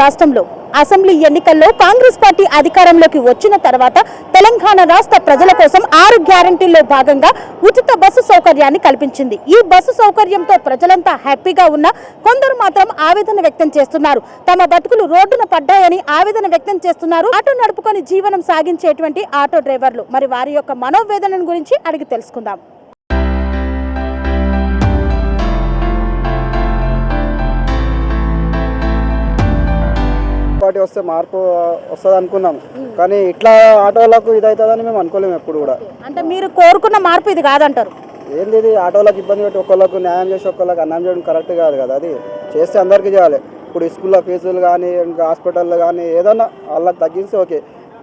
రాష్ట్రంలో అసెంబ్లీ ఎన్నికల్లో కాంగ్రెస్ పార్టీ అధికారంలోకి వచ్చిన తర్వాత తెలంగాణ రాష్ట్ర ప్రజల కోసం ఆరు గ్యారంటీల్లో భాగంగా ఉచిత బస్సు సౌకర్యాన్ని కల్పించింది. ఈ బస్సు సౌకర్యంతో ప్రజలంతా హ్యాపీగా ఉన్నా కొందరు మాత్రం ఆవేదన వ్యక్తం చేస్తున్నారు. తమ బతుకులు రోడ్డున పడ్డాయని ఆవేదన వ్యక్తం చేస్తున్నారు. ఆటో నడుపుకొని జీవనం సాగించేటువంటి ఆటో డ్రైవర్లు. మరి వారి యొక్క మనోవేదన గురించి అడిగి తెలుసుకుందాం. పార్టీ వస్తే మార్పు వస్తుంది అనుకున్నాం. కానీ ఇట్లా ఆటోలకు ఇది అవుతుందని మేము అనుకోలేము ఎప్పుడు కూడా. అంటే మీరు కోరుకున్న మార్పు ఇది కాదంటారు? ఏంది ఇది? ఆటోలకు ఇబ్బంది పెట్టి ఒకళ్ళకు న్యాయం చేసి ఒకళ్ళకి అన్యాయం చేయడం కరెక్ట్ కాదు కదా అది. చేస్తే అందరికీ చేయాలి. ఇప్పుడు స్కూల్లో ఫీజులు కానీ ఇంకా హాస్పిటల్లో కానీ ఏదైనా వాళ్ళకి తగ్గిస్తే ఓకే.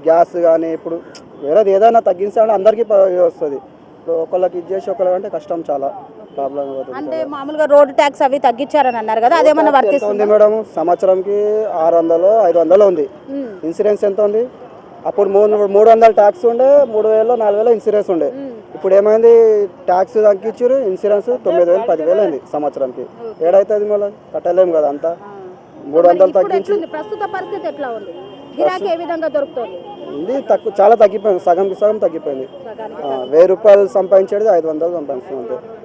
గ్యాస్ కానీ ఇప్పుడు వేరేది ఏదైనా తగ్గిస్తే అంటే అందరికీ వస్తుంది. ఇప్పుడు ఒకళ్ళకి ఇది చేసి ఒకళ్ళకి అంటే కష్టం చాలా. అంటే మామూలుగా రోడ్డు ట్యాక్స్ అవి తగ్గించారని అన్నారు కదా అదేమన్నా వర్తిస్తుంది? మేడం? సంవత్సరంకి ఆరు వందలు ఐదు వందలు ఉంది ఇన్సూరెన్స్ ఎంత ఉంది? అప్పుడు మూడు మూడు వందల ట్యాక్స్ ఉండే మూడు వేలు నాలుగు వేలు ఇన్సూరెన్స్ ఉండే. ఇప్పుడు ఏమైంది ట్యాక్స్ తగ్గించారు ఇన్సూరెన్స్ తొమ్మిది వేలు పదివేలు అయింది సంవత్సరంకి. ఏడైతుంది మళ్ళీ కట్టలేము కదా అంతా. మూడు వందలు తగ్గించి ప్రస్తుత పరిస్థితి ఎట్లా ఉంది? గిరాకీ ఏ విధంగా దొరుకుతుంది? ఉంది తక్కువ చాలా తగ్గిపోయింది సగంకి సగం తగ్గిపోయింది. వెయ్యి రూపాయలు సంపాదించేది ఐదు వందలు అంతే. ఈ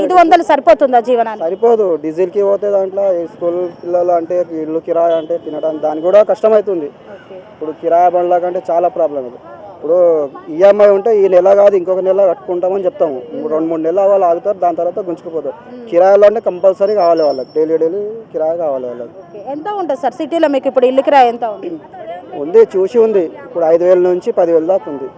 ఐదు వందలు సరిపోతుందా జీవనానికి? సరిపోదు. డీజిల్కి పోతే దాంట్లో ఈ స్కూల్ పిల్లలు అంటే ఇల్లు కిరాయి అంటే తినడానికి దానికి కూడా కష్టమవుతుంది ఇప్పుడు కిరాయి బండ్ల కంటే చాలా ప్రాబ్లం ఇది ఇప్పుడు ఈఎంఐ ఉంటే ఈ నెల కాదు ఇంకొక నెల కట్టుకుంటామని చెప్తాము. రెండు మూడు నెలలు వాళ్ళు ఆగుతారు దాని తర్వాత గుంజుకుపోతారు. కిరాయిలో అంటే కంపల్సరీ కావాలి వాళ్ళకి. డైలీ డైలీ కిరాయి కావాలి వాళ్ళకి. ఎంత ఉంటుంది సార్ సిటీలో మీకు ఇప్పుడు ఇల్లు కిరాయి ఎంత ఉంది? ఉంది చూసి ఉంది. ఇప్పుడు ఐదు వేల నుంచి పదివేల దాకా ఉంది.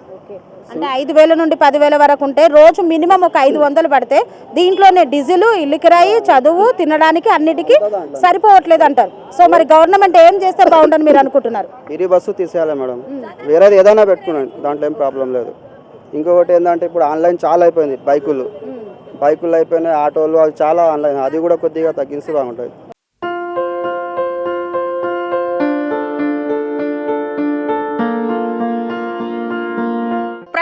అంటే ఐదు వేల నుండి పదివేల వరకు ఉంటే రోజు మినిమం ఒక ఐదు వందలు పడితే దీంట్లోనే డీజిల్ ఇల్లు కిరాయి చదువు తినడానికి అన్నిటికీ సరిపోవట్లేదు అంటారు. సో మరి గవర్నమెంట్ ఏం చేస్తే బాగుంటుంది మీరు అనుకుంటున్నారు? ఇరి బస్సు తీసేయాలి మేడం. వేరేది ఏదైనా పెట్టుకున్నాను దాంట్లో ఏం ప్రాబ్లం లేదు. ఇంకొకటి ఏంటంటే ఇప్పుడు ఆన్లైన్ చాలా అయిపోయింది బైకులు. బైకులు అయిపోయినాయి ఆటోలు అవి చాలా ఆన్లైన్ అది కూడా కొద్దిగా తగ్గిస్తే బాగుంటుంది.